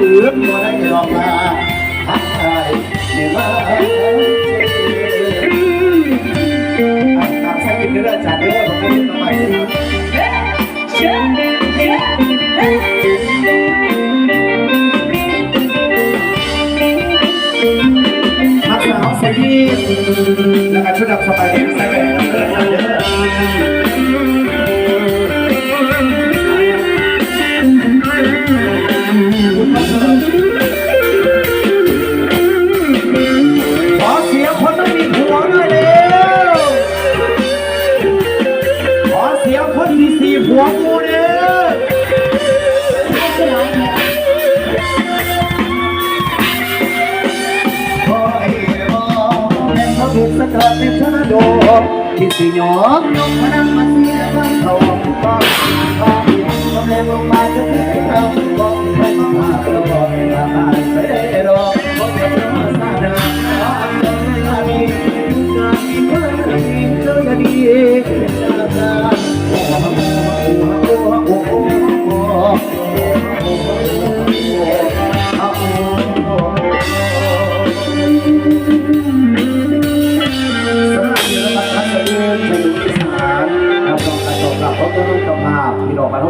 ลืมบ่ได้ลองลาทักทายเนื้อทักทายเนื้อจากเนื้อของพี่ทำไมเชื่อเชื่อทักสาวใส่ยิ้ Pansin nyo Pansin nyo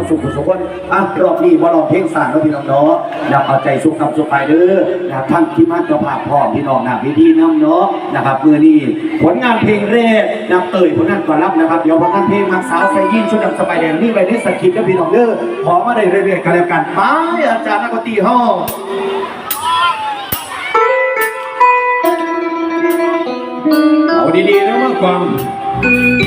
สุขสุขคนอะรอบนี้ว่าลองเพลงสารแล้วพี่น้องเนาะอยากเอาใจสุขทำสุขไปเด้อนะท่านที่มั่นเจ้าภาพพร้อมพี่น้องนะพี่ดีน้ำเนาะนะครับมือนี้ผลงานเพลงแรกนำเอ่ยผลงานก่อนรับนะครับ เดี๋ยวผลงานเพลงมักสาวใส่ยินชุดดำสบายแดงนี่ไปในสคริปต์นะพี่น้องเด้อขอมาได้เรื่อยๆกันแล้วกันไปอาจารย์นักดนตรีห้องเอาดีๆนะเมื่อก่อนเพลงอย่า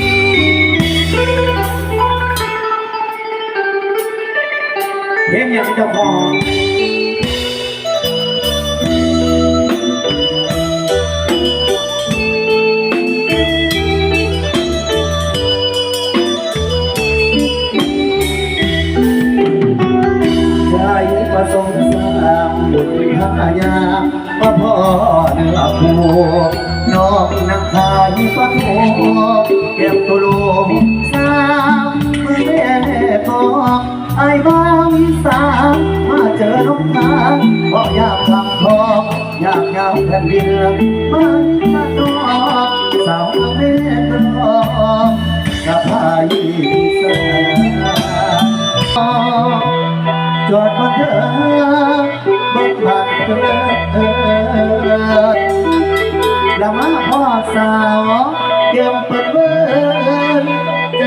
เจ้าของใจประสงค์สร้างบุตรวิหายามาพ่อเนื้อคู่น้องนักขายปะโถเก็บตัวลูกสามมือแม่ทองไอ้บ้า อยากยาวแผ่นดินมันมาดอกสาวแม่ทองกับพายสาจอดมาเถิดบนผ่านเถิดแล้วมาพ่อสาวเตรียมเปิดเบิร์ใจ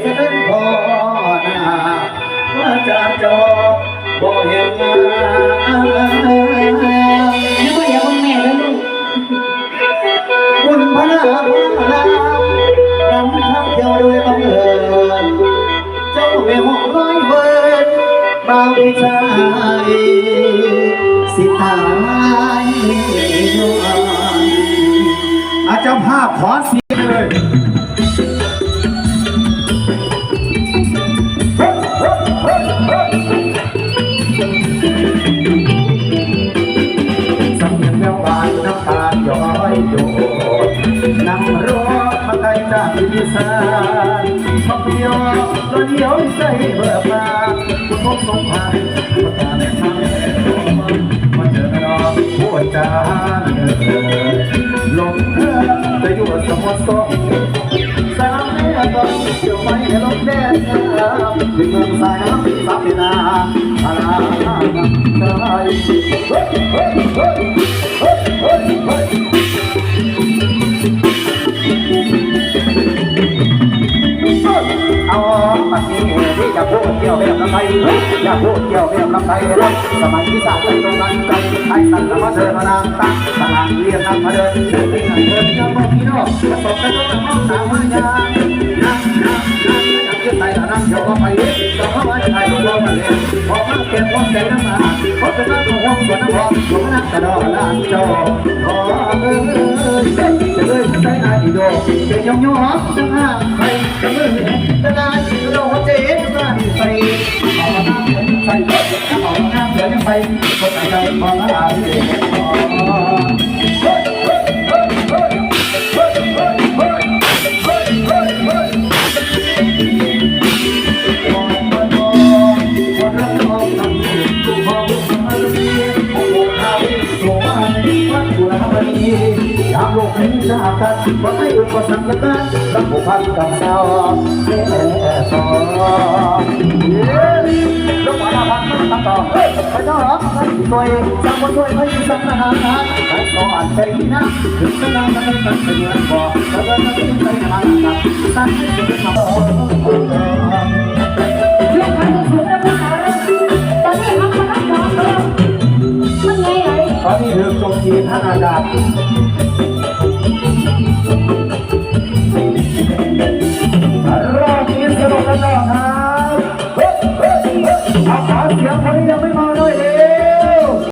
เสด็จพ่อหน้าว่าจะจบบ่เห็นงาน พระนาพนามนำทัพเที่ยวด้วยบังเอิญเจ้าแม่หกร้อยเวิร์นบ่าวดีใจสิตายนวลอาจ้าภาพขอเสีย สานท่องเที่ยวรถเดียวใจเบื่อปลาคุณพบสงครามประกาศในทางมาเจอรอหัวใจลงเรือจะอยู่สมอสองสามแม่ตองเกี่ยวไม่ลงแดนน้ำถึงเมืองสายน้ำสับนาอาลาใจเฮ้ยเฮ้ยเฮ้ยเฮ้ยเฮ้ยเฮ้ย เอาปัจจุบันที่จะพูดเกี่ยวกับลำไส้อยากพูดเกี่ยวกับลำไส้สมัยที่สาใจตรงนั้นใจไอ้สัตว์มาเดินมานางตั้งทางเรียนทางมาเดินเดินไปไหนเดินยังบอกพี่น้องประสบกันต้องน้องสามวมายานั่งนั่งนั่งนั่งยืดใส่นั่งเดี๋ยวก็ไปจะเข้ามาจะไปลงลงมาเลยพอมาเก็บความใจน้ำตาพอจะนั่งของห้องสวนน้ำหอมผมนั่งกระดองลานจอขอเอ้ยจะเลยใจนายดีโดจะยองยองจะห้า ไปคนใจมองหาพี่เยามโลกนี้จะอาการว่าให้อุปสรรคกันตั้งผู้พันกับเศร้าเล่ต่อ เฮ้ยไปเจ้าหรอไปช่วยสร้างคนช่วยไม่สั่งอาหารไปสอนใจนะถึงจะนำมาเป็นตันเป็นเงินพอแล้วก็จะเป็นใจทางนั้นสั่งให้เป็นคำลูกค้าจะถูกแล้วผู้สาวตอนนี้มันกำลังร้องมันไงไหนตอนนี้ถึงจงทีท่านอาจารย์